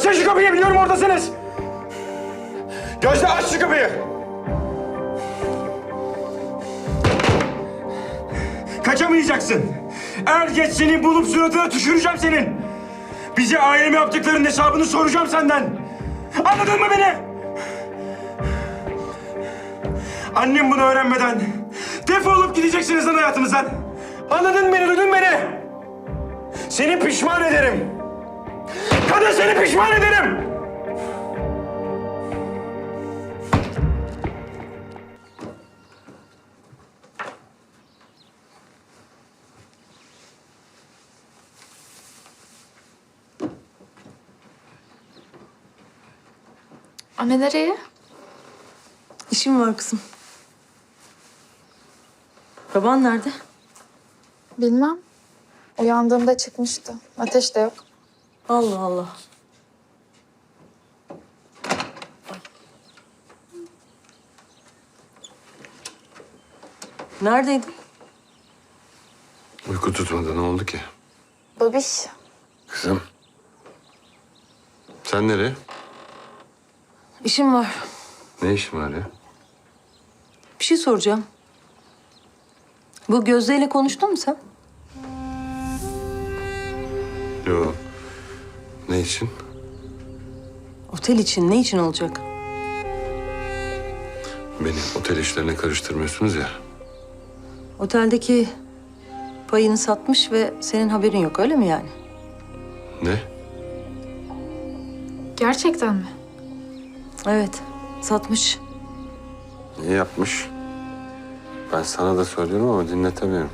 Açın şu kapıyı biliyorum oradasınız. Gözde aç şu kapıyı. Kaçamayacaksın. Er geç seni bulup suratına tüküreceğim senin. Bize aileme yaptıklarının hesabını soracağım senden. Anladın mı beni? Annem bunu öğrenmeden defolup gideceksiniz lan hayatımızdan. Anladın beni, duydun beni? Seni pişman ederim. Kadın seni pişman ederim. Anne nereye? İşim var kızım. Baban nerede? Bilmem. Uyandığımda çıkmıştı. Ateş de yok. Allah Allah. Neredeydin? Uyku tutmadı ne oldu ki? Babiş. Kızım. Sen nereye? İşim var. Ne işin var ya? Bir şey soracağım. Bu Gözde ile konuştun mu sen? Yok. Ne için? Otel için, ne için olacak? Beni otel işlerine karıştırmıyorsunuz ya. Oteldeki payını satmış ve senin haberin yok öyle mi yani? Ne? Gerçekten mi? Evet, satmış. Niye yapmış? Ben sana da söylüyorum ama dinletemiyorum.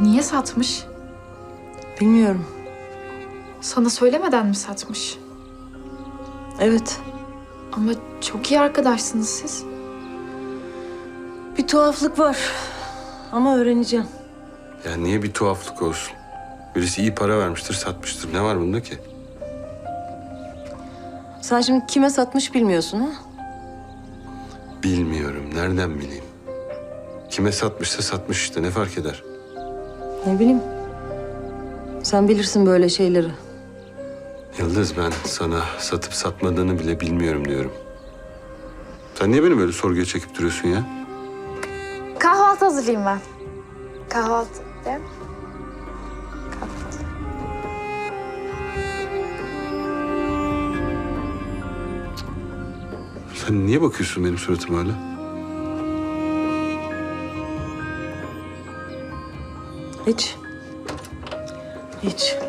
Niye satmış? Bilmiyorum. Sana söylemeden mi satmış? Evet, Ama çok iyi arkadaşsınız siz. bir tuhaflık var. Ama öğreneceğim. Ya niye bir tuhaflık olsun? Birisi iyi para vermiştir, satmıştır. Ne var bunda ki? Sen şimdi kime satmış bilmiyorsun ha? Bilmiyorum. Nereden bileyim? Kime satmışsa satmış işte. Ne fark eder? Ne bileyim. Sen bilirsin böyle şeyleri. Yıldız ben sana satıp satmadığını bile bilmiyorum diyorum. Sen niye beni böyle sorguya çekip duruyorsun ya? Kahvaltı hazırlayayım ben. Kahvaltı de. Kahvaltı. Sen niye bakıyorsun benim suratıma öyle? Hiç. Hiç.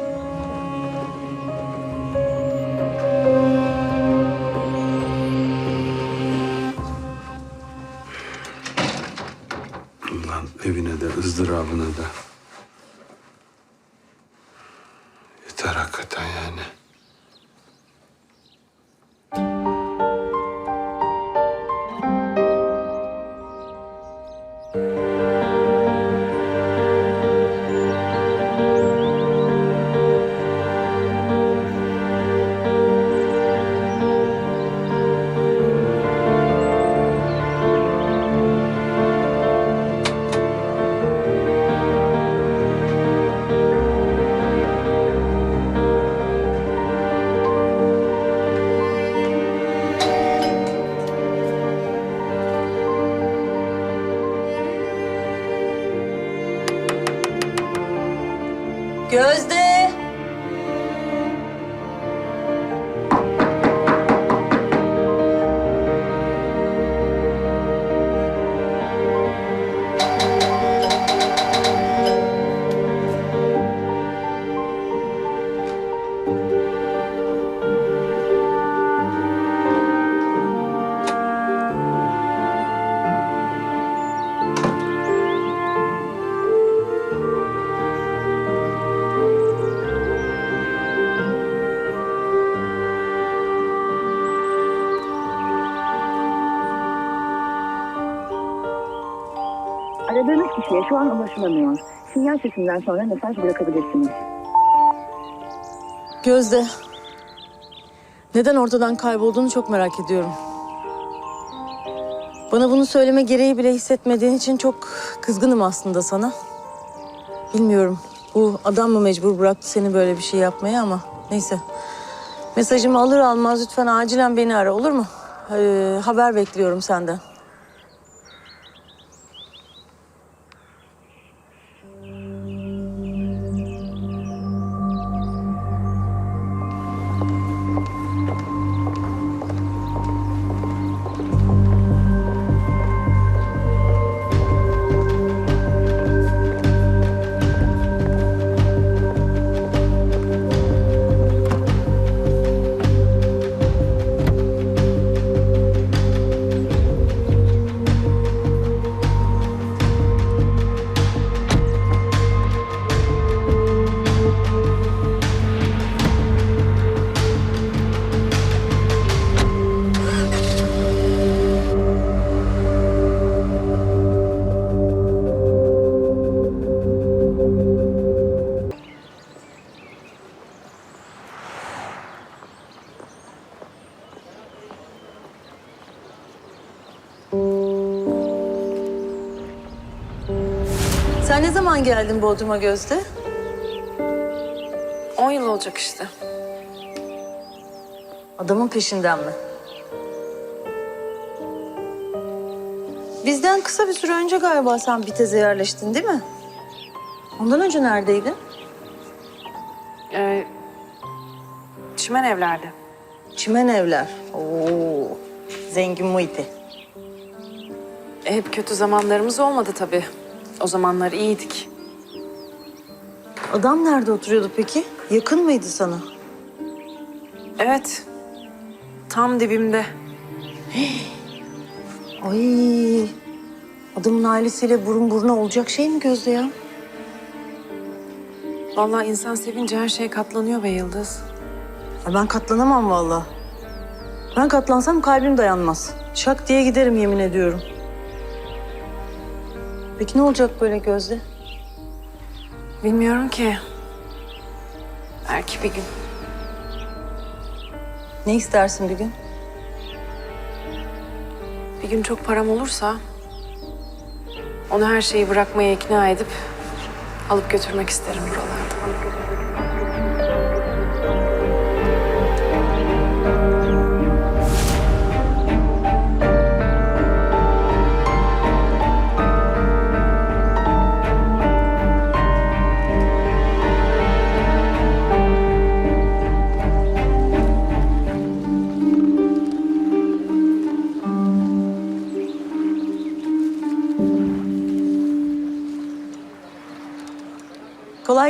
Evine de ızdırabına da. Aradığınız kişiye şu an ulaşılamıyor. Sinyal sesinden sonra mesaj bırakabilirsiniz. Gözde. Neden ortadan kaybolduğunu çok merak ediyorum. Bana bunu söyleme gereği bile hissetmediğin için çok kızgınım aslında sana. Bilmiyorum. Bu adam mı mecbur bıraktı seni böyle bir şey yapmaya ama neyse. Mesajımı alır almaz lütfen acilen beni ara olur mu? Ee, haber bekliyorum senden. Zaman geldin Bodrum'a Gözde? 10 yıl olacak işte. Adamın peşinden mi? Bizden kısa bir süre önce galiba sen Bitez'e yerleştin değil mi? Ondan önce neredeydin? Ee, çimen evlerde. Çimen evler. Oo, zengin muhiti. E, hep kötü zamanlarımız olmadı tabii. O zamanlar iyiydik. Adam nerede oturuyordu peki? Yakın mıydı sana? Evet. Tam dibimde. Ay, adamın ailesiyle burun buruna olacak şey mi Gözde ya? Vallahi insan sevince her şeye katlanıyor be Yıldız. Ya ben katlanamam vallahi. Ben katlansam kalbim dayanmaz. Şak diye giderim yemin ediyorum. Peki ne olacak böyle Gözde? Bilmiyorum ki. Belki bir gün. Ne istersin bir gün? Bir gün çok param olursa... ...onu her şeyi bırakmaya ikna edip... ...alıp götürmek isterim buralardan.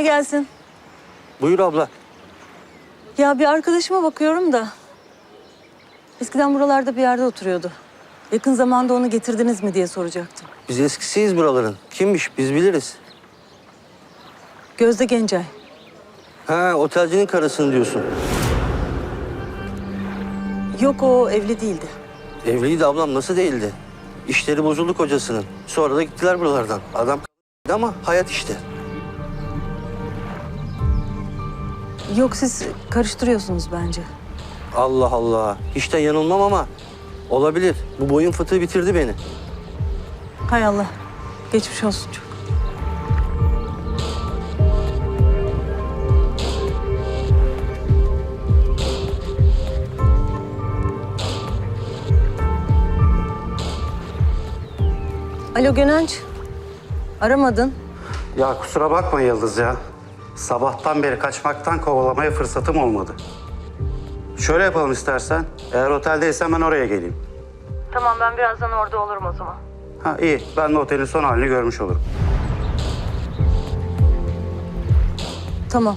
Kolay gelsin. Buyur abla. Ya bir arkadaşıma bakıyorum da. Eskiden buralarda bir yerde oturuyordu. Yakın zamanda onu getirdiniz mi diye soracaktım. Biz eskisiyiz buraların. Kimmiş biz biliriz. Gözde Gencay. Ha otelcinin karısını diyorsun. Yok o evli değildi. Evliydi ablam nasıl değildi? İşleri bozuldu kocasının. Sonra da gittiler buralardan. Adam ama hayat işte. Yok siz karıştırıyorsunuz bence. Allah Allah. Hiç de yanılmam ama olabilir. Bu boyun fıtığı bitirdi beni. Hay Allah. Geçmiş olsun çok. Alo Gönenç. Aramadın. Ya kusura bakma Yıldız ya. Sabahtan beri kaçmaktan kovalamaya fırsatım olmadı. Şöyle yapalım istersen. Eğer oteldeysen ben oraya geleyim. Tamam ben birazdan orada olurum o zaman. Ha iyi. Ben de otelin son halini görmüş olurum. Tamam.